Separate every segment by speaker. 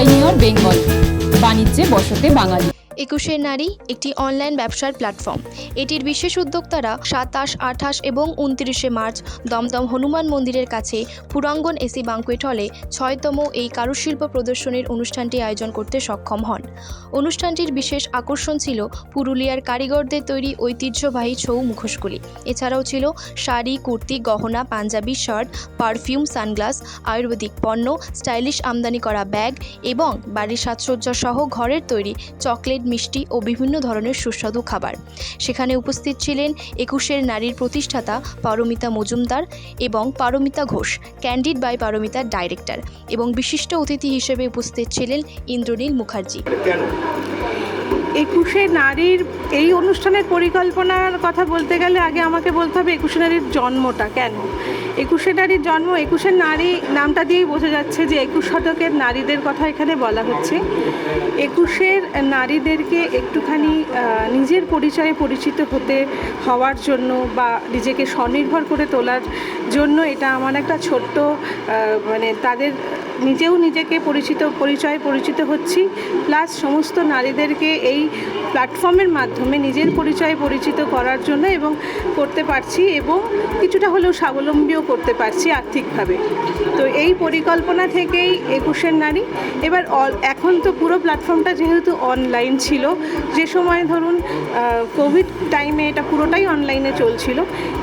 Speaker 1: Pioneer Bengal বাণিজ্যে বসতে বাঙালি।
Speaker 2: একুশে নারী একটি অনলাইন ব্যবসার প্ল্যাটফর্ম। এটির বিশেষ উদ্যোক্তারা সাতাশ, আঠাশ এবং উনত্রিশে মার্চ দমদম হনুমান মন্দিরের কাছে পুরাঙ্গন এসি বাঙ্কুয়েট হলে ছয়তম এই কারুশিল্প প্রদর্শনীর অনুষ্ঠানটি আয়োজন করতে সক্ষম হন। অনুষ্ঠানটির বিশেষ আকর্ষণ ছিল পুরুলিয়ার কারিগরদের তৈরি ঐতিহ্যবাহী ছৌ মুখোশগুলি। এছাড়াও ছিল শাড়ি, কুর্তি, গহনা, পাঞ্জাবি, শার্ট, পারফিউম, সানগ্লাস, আয়ুর্বেদিক পণ্য, স্টাইলিশ আমদানি করা ব্যাগ এবং বাড়ির সাজসজ্জা সহ ঘরের তৈরি চকলেট মিষ্টি ও বিভিন্ন ধরনের সুস্বাদু খাবার। সেখানে উপস্থিত ছিলেন একুশের নারীর প্রতিষ্ঠাতা পারমিতা মজুমদার এবং পারমিতা ঘোষ, ক্যান্ডিড বাই পারমিতার ডাইরেক্টর এবং বিশিষ্ট অতিথি হিসেবে উপস্থিত ছিলেন ইন্দ্রনীল মুখার্জি।
Speaker 3: একুশে নারীর এই অনুষ্ঠানের পরিকল্পনার কথা বলতে গেলে আগে আমাকে বলতে হবে একুশে নারীর জন্মটা কেন? একুশে নারীর জন্ম, একুশে নারী নামটা দিয়েই বোঝা যাচ্ছে যে একুশ শতকের নারীদের কথা এখানে বলা হচ্ছে। একুশের নারীদেরকে একটুখানি নিজের পরিচয়ে পরিচিত হতে হওয়ার জন্য বা নিজেকে স্বনির্ভর করে তোলার জন্য এটা আমার একটা ছোট্ট মানে তাদের নিজেও নিজেকে পরিচিত, পরিচয় পরিচিত হচ্ছি। প্লাস সমস্ত নারীদেরকে এই প্ল্যাটফর্মের মাধ্যমে নিজের পরিচয় পরিচিত করার জন্য এবং করতে পারছি এবং কিছুটা হলেও স্বাবলম্বীও করতে পারছি আর্থিকভাবে। তো এই পরিকল্পনা থেকেই একুশের নারী। এবার এখন তো পুরো প্ল্যাটফর্মটা যেহেতু অনলাইন ছিল, যে সময় ধরুন কোভিড টাইমে এটা পুরোটাই অনলাইনে চলছিল।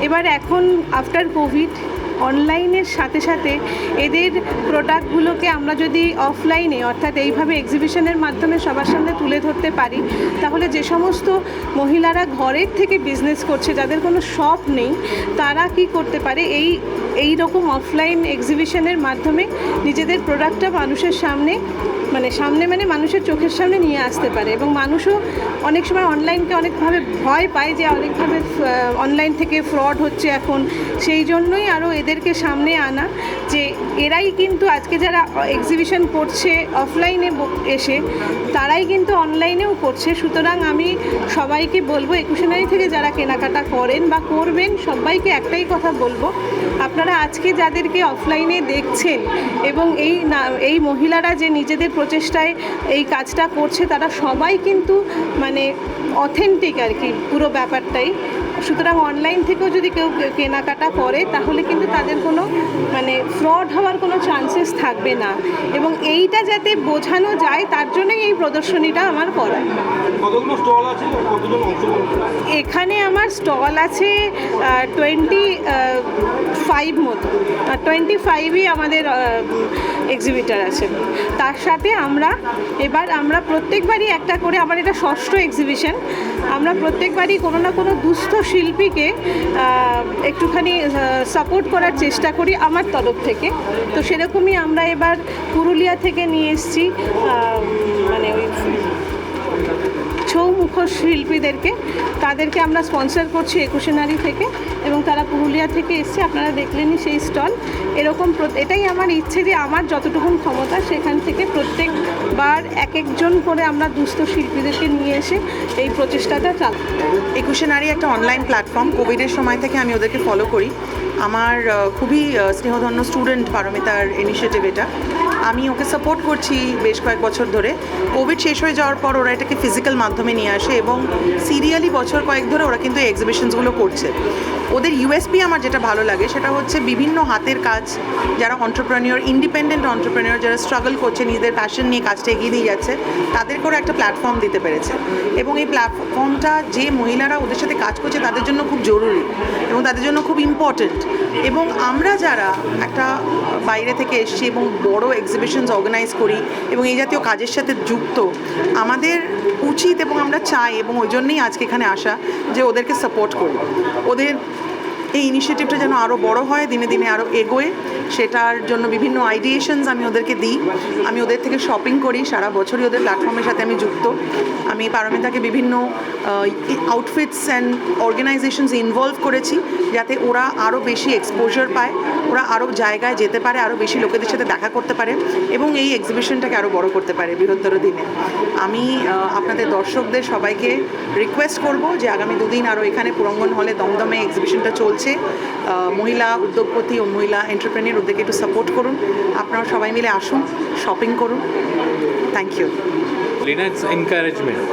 Speaker 3: এবার এখন আফটার কোভিড অনলাইনের সাথে সাথে এদের প্রোডাক্টগুলোকে আমরা যদি অফলাইনে অর্থাৎ এইভাবে এক্সিবিশনের মাধ্যমে সবার সামনে তুলে ধরতে পারি, তাহলে যে সমস্ত মহিলারা ঘরের থেকে বিজনেস করছে, যাদের কোনো শপ নেই, তারা কি করতে পারে? এই এই রকম অফলাইন এক্সিবিশনের মাধ্যমে নিজেদের প্রোডাক্টটা মানুষের সামনে মানে সামনে মানে মানুষের চোখের সামনে নিয়ে আসতে পারে এবং মানুষও অনেক সময় অনলাইনকে অনেকভাবে ভয় পায় যে অনেকভাবে অনলাইন থেকে ফ্রড হচ্ছে এখন। সেই জন্যই আরও এদেরকে সামনে আনা যে এরাই কিন্তু আজকে যারা এক্সিবিশন করছে অফলাইনে এসে, তারাই কিন্তু অনলাইনেও করছে। সুতরাং আমি সবাইকে বলব, একুশনারি থেকে যারা কেনাকাটা করেন বা করবেন, সবাইকে একটাই কথা বলব, আপনারা আজকে যাদেরকে অফলাইনে দেখছেন এবং এই না, এই মহিলারা যে নিজেদের প্রচেষ্টায় এই কাজটা করছে তারা সবাই কিন্তু মানে অথেন্টিক আর কি পুরো ব্যাপারটাই। সুতরাং অনলাইন থেকেও যদি কেউ কেনাকাটা করে তাহলে কিন্তু তাদের কোনো মানে ফ্রড হওয়ার কোনো চান্সেস থাকবে না। এবং এইটা যাতে বোঝানো যায় তার জন্যই এই প্রদর্শনীটা আমার করা? এখানে আমার স্টল আছে টোয়েন্টি ফাইভ মতো। টোয়েন্টি ফাইভই আমাদের এক্সিবিটার আছে। তার সাথে আমরা এবার আমরা প্রত্যেকবারই একটা করে আমার এটা ষষ্ঠ এক্সিবিশন আমরা প্রত্যেকবারই কোনো না কোনো দুস্থ শিল্পীকে একটুখানি সাপোর্ট করার চেষ্টা করি আমার তরফ থেকে। তো সেরকমই আমরা এবার পুরুলিয়া থেকে নিয়ে এসছি মানে ওই ছৌ মুখোশ শিল্পীদেরকে, তাদেরকে আমরা স্পন্সর করছি একুশে নারী থেকে এবং তারা পুরুলিয়া থেকে এসছে। আপনারা দেখলেনই সেই স্টল। এরকম এটাই আমার ইচ্ছে যে আমার যতটুকুন ক্ষমতা সেখান থেকে প্রত্যেকবার এক একজন করে আমরা দুস্থ শিল্পীদেরকে নিয়ে এসে এই প্রচেষ্টাটা চালাবো
Speaker 4: একুশে নারী একটা অনলাইন প্ল্যাটফর্ম কোভিডের সময় থেকে আমি ওদেরকে ফলো করি। আমার খুবই স্নেহধন্য স্টুডেন্ট পারমিতার ইনিশিয়েটিভ এটা। আমি ওকে সাপোর্ট করছি বেশ কয়েক বছর ধরে। কোভিড শেষ হয়ে যাওয়ার পর ওরা এটাকে ফিজিক্যাল মাধ্যমে নিয়ে আসে এবং সিরিয়ালি বছর কয়েক ধরে ওরা কিন্তু এক্সিবিশনসগুলো করছে। ওদের ইউএসপি আমার যেটা ভালো লাগে সেটা হচ্ছে বিভিন্ন হাতের কাজ, যারা অন্টারপ্রেনিয়র ইন্ডিপেন্ডেন্ট অন্টারপ্রেনিয়র যারা স্ট্রাগল করছে নিজেদের প্যাশন নিয়ে কাজটা এগিয়ে নিয়ে যাচ্ছে, তাদের করে একটা প্ল্যাটফর্ম দিতে পেরেছে। এবং এই প্ল্যাটফর্মটা যে মহিলারা ওদের সাথে কাজ করছে তাদের জন্য খুব জরুরি এবং তাদের জন্য খুব ইম্পর্ট্যান্ট এবং আমরা যারা একটা বাইরে থেকে এসছি এবং বড় এক্সিবিশনস অর্গানাইজ করি এবং এই জাতীয় কাজের সাথে যুক্ত, আমাদের উচিত এবং আমরা চাই এবং ওই জন্যই আজকে এখানে আসা যে ওদেরকে সাপোর্ট করি ওদের এই ইনিশিয়েটিভটা যেন আরও বড় হয়, দিনে দিনে আরও এগোয়, সেটার জন্য বিভিন্ন আইডিয়েশনস আমি ওদেরকে দিই। আমি ওদের থেকে শপিং করি, সারা বছরই ওদের প্ল্যাটফর্মের সাথে আমি যুক্ত। আমি পারমিতাকে বিভিন্ন আউটফিটস অ্যান্ড অর্গানাইজেশনস ইনভলভ করেছি যাতে ওরা আরও বেশি এক্সপোজার পায়, ওরা আরও জায়গায় যেতে পারে আরও বেশি লোকেদের সাথে দেখা করতে পারে এবং এই এক্সিবিশনটাকে আরও বড় করতে পারে বৃহত্তর দিনে। আমি আপনাদের দর্শকদের সবাইকে রিকোয়েস্ট করব যে আগামী দুদিন আরও এখানে পুরঙ্গন হলে দমদমে এক্সিবিশনটা চলছে। মহিলা উদ্যোগপতি ও মহিলা এন্টারপ্রেনিয়ার ওদেরকে একটু সাপোর্ট করুন। আপনারা সবাই মিলে আসুন শপিং করুন। থ্যাংক ইউ
Speaker 5: ইটস এনকারেজমেন্ট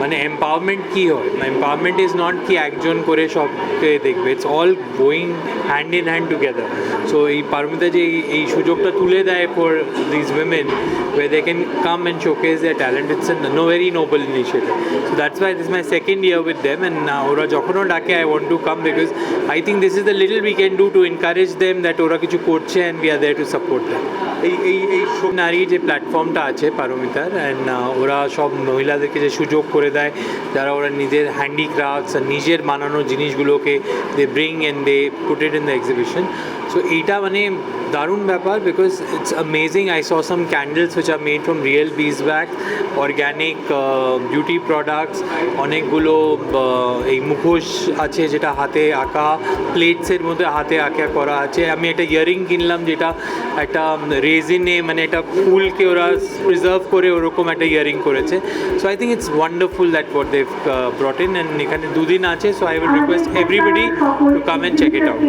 Speaker 5: মানে এম্পাওয়ারমেন্ট কি হয় এম্পাওয়ারমেন্ট ইজ নট কি একজন করে সবকে দেখবে it's all going hand in hand together so এই পারমিতা যে এই- এই সুযোগটা তুলে দেয় for this women where they can come and showcase their talent it's a no very noble initiative so that's why this is my second year with them and uh, ওরা যখনও ডাকে I want to come because I think this is the little we can do to encourage them that ওরা কিছু করছে and we are there to support them এই এই এই নারী যে প্ল্যাটফর্মটা আছে পারমিতার অ্যান্ড ওরা সব মহিলাদেরকে যে সুযোগ করে দেয়, যারা ওরা নিজের হ্যান্ডিক্রাফটস আর নিজের বানানো জিনিসগুলোকে they bring and they put in the exhibition so এইটা মানে দারুণ ব্যাপার because it's amazing I saw some candles which are made from real beeswax organic beauty products অনেকগুলো আহ, এই মুখোশ আছে যেটা হাতে আঁকা প্লেটসের মধ্যে হাতে আঁকা করা আছে। আমি একটা ইয়ারিং কিনলাম যেটা একটা রেজিনে মানে একটা ফুলকে ওরা প্রিজার্ভ করে ওরকম একটা ইয়ারিং করেছে। So I think it's wonderful that what they've brought in and এখানে দুদিন আছে। So I will request everybody to come and check it out